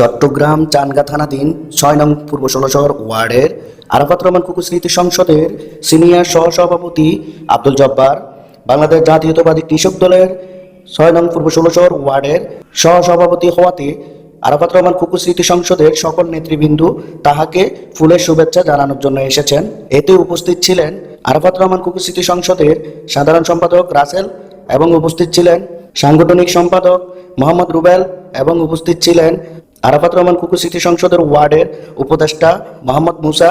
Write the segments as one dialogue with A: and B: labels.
A: চট্টগ্রাম চানগা থানাধীন ছয় নং পূর্ব ষোলশহর ওয়ার্ডের আরাফাত রহমান কুকু স্মৃতি সংসদের সিনিয়র সহসভাপতি আব্দুল জব্বার, বাংলাদেশ জাতীয়তাবাদী কৃষক দলের ছয় নং পূর্ব ষোলশহর ওয়ার্ডের সহসভাপতি হওয়াতে আরাফাত রহমান কুকু স্মৃতি সংসদের সকল নেতৃবৃন্দ তাহাকে ফুলের শুভেচ্ছা জানানোর জন্য এসেছেন। এতে উপস্থিত ছিলেন আরাফাত রহমান কুকু স্মৃতি সংসদের সাধারণ সম্পাদক রাসেল এবং উপস্থিত ছিলেন সাংগঠনিক সম্পাদক মোহাম্মদ রুবেল এবং উপস্থিত ছিলেন আরাফাত রহমান কুকু স্মৃতি সংসদের ওয়ার্ডের উপদেষ্টা মোহাম্মদ মুসা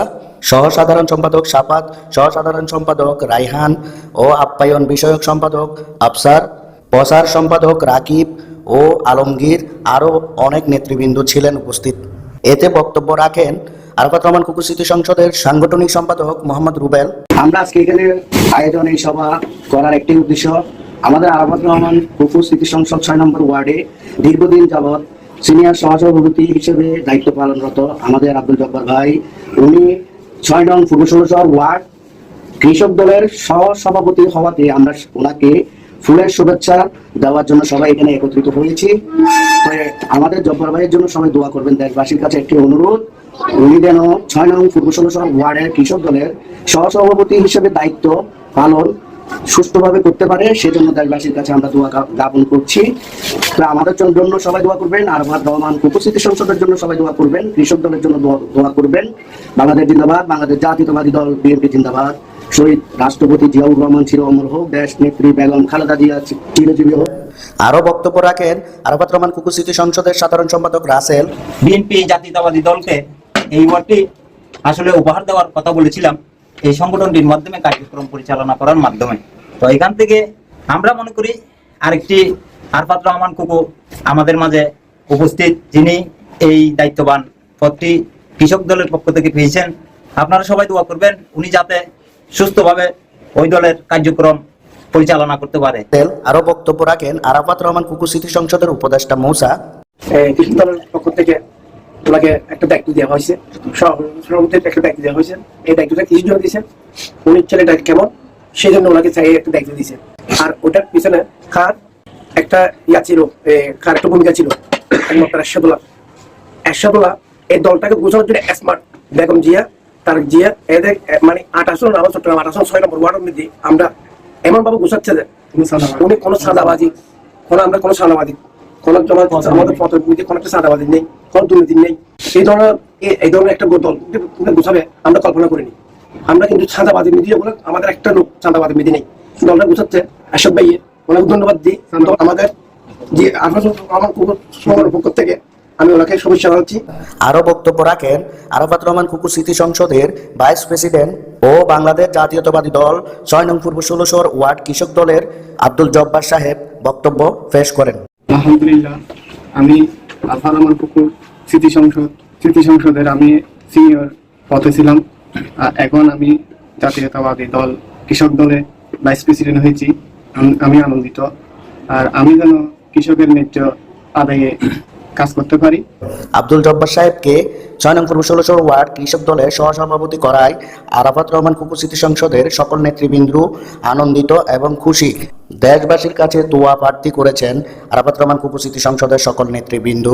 A: সহ সাধারণ সম্পাদক সাপাত সহ সাধারণ সম্পাদক রাইহান ও আপ্যায়ন বিষয়ক সম্পাদক আফসার, প্রসার সম্পাদক রাকিব ও আলমগীর আরও অনেক নেতৃবৃন্দ ছিলেন উপস্থিত। এতে বক্তব্য রাখেন আরাফাত রহমান কুকু স্মৃতি সংসদের সাংগঠনিক সম্পাদক মোহাম্মদ রুবেল।
B: আমরা আজকে এখানে আয়োজন, এই সভা করার একটি উদ্দেশ্য, আমাদের আরাফাত রহমান কুকু স্মৃতি সংসদ ছয় নম্বর ওয়ার্ডে দীর্ঘদিন যাবৎ সিনিয়র সহসভাপতি হিসেবে দায়িত্ব পালনরত আমাদের আব্দুল জব্বার ভাই। উনি ছয় নং পূর্ব ষোলশহর ওয়ার্ড কৃষক দলের সহ সভাপতি হওয়াতে আমরা ওনাকে ফুলের শুভেচ্ছা দেওয়ার জন্য সবাই এখানে একত্রিত হয়েছি। আমাদের জব্বার ভাইয়ের জন্য সবাই দোয়া করবেন দেশবাসীর কাছে একটি অনুরোধ। উনি যেন ছয় নং পূর্ব ষোলশহর ওয়ার্ডের কৃষক দলের সহসভাপতি হিসেবে দায়িত্ব পালন সুষ্ঠুভাবে করতে পারে সেজন্য দেশবাসীর কাছে আমরা দোয়া জ্ঞাপন করছি। আমাদের জন্য সবাই দোয়া করবেন আর আমার রহমান উপস্থিতি সংসদের জন্য সবাই দোয়া করবেন কৃষক দলের জন্য দোয়া- দোয়া করবেন। বাংলাদেশ জিন্দাবাদ বাংলাদেশ জাতীয়তাবাদী দল বিএনপি জিন্দাবাদ। শহীদ রাষ্ট্রপতি জিয়াউর রহমান চির অমর হোক দেশ নেত্রী বেগম খালেদা জিয়া চিরজীবী হোক।
A: আরও বক্তব্য রাখেন আরাফাত রহমান কুকু স্মৃতি সংসদের সাধারণ সম্পাদক রাসেল।
C: বিএনপি জাতীয়তাবাদী দলকে এই ওয়ার্ডটি আসলে উপহার দেওয়ার কথা বলেছিলাম। এই সংগঠনটির মাধ্যমে কার্যক্রম পরিচালনা করার মাধ্যমে। তো এখান থেকে আমরা মনে করি আরেকটি আরফাত রহমান কুকু আমাদের মাঝে উপস্থিত যিনি এই দায়িত্ববান পদটি কৃষক দলের পক্ষ থেকে পেয়েছেন। আপনারা সবাই দোয়া করবেন উনি যাতে সুস্থভাবে ওই দলের কার্যক্রম পরিচালনা করতে পারে।
A: আরও বক্তব্য রাখেন আরাফাত রহমান কুকু স্মৃতি সংসদের উপদেষ্টা মৌসা।
D: কৃষক দলের পক্ষ থেকে ওনাকে একটা দায়িত্ব দেওয়া হয়েছে। সভাপতির একটা দায়িত্ব দেওয়া হয়েছে। এই দায়িত্বটা কিছু জন্য দিয়েছেন? উনি ছেলেটা কেমন? সেই জন্য ওনাকে চাই একটা দায়িত্ব দিয়েছে। আর ওটার পিছনে খার একটা ইয়া ছিল খার একটা ভূমিকা ছিল? একমাত্র এরশাদুল্লাহ। এরশাদুল্লাহ এই দলটাকে বোঝানোর জন্য স্মার্ট বেগম জিয়া তার জিয়া এদের মানে আট আসন আমার চট্টগ্রাম আসন ছয় নম্বর ওয়ার্ডের মধ্যে আমরা এমন ভাবে গোছাচ্ছে যে উনি কোনো সাদাবাজি কোনো আমরা কোনো সাদাবাজি কোন আমাদের পথের কোনো একটা সাদাবাজি নেই। কোনো দুর্নীতি নেই। এই ধরনের এই ধরনের একটা দল গোছাবে আমরা কল্পনা করিনি। আমরা কিন্তু সাদাবাজি মিডিয়া বলে আমাদের একটা লোক সাদাবাজি মিডি নেই। দলটা গোছাচ্ছে এসব ভাইয়ে অনেক ধন্যবাদ দিই। আমাদের যে আঠারোশো আমার কুকুর সবার পক্ষ থেকে আমি ওনাকে শুভেচ্ছা জানাচ্ছি।
A: আরও বক্তব্য রাখেন আরাফাত রহমান কুকুর স্মৃতি সংসদের ভাইস প্রেসিডেন্ট ও বাংলাদেশ জাতীয়তাবাদী দল ছয় নং পূর্ব ষোলশহর ওয়ার্ড কৃষক দলের আব্দুল জব্বার সাহেব বক্তব্য পেশ করেন।
E: আলহামদুলিল্লাহ আমি আলফা রহমান পুকুর, স্মৃতি সংসদ, স্মৃতি সংসদের আমি সিনিয়র পথে ছিলাম। এখন আমি জাতীয়তাবাদী দল, কৃষক দলে ভাইস প্রেসিডেন্ট হয়েছি। আমি আনন্দিত। আর আমি যেন কৃষকের ন্যায্য আদায়ে কাজ করতে পারি।
A: আব্দুল জব্বার সাহেবকে ছয় নং পূর্ব ওয়ার্ড কৃষক দলের সহসভাপতি করায় আরাফাত রহমান কুকু সংসদের সকল নেতৃবৃন্দ আনন্দিত এবং খুশি। দেশবাসীর কাছে দোয়া প্রার্থী করেছেন আরাফাত রহমান কুকু সংসদের সকল নেতৃবৃন্দ।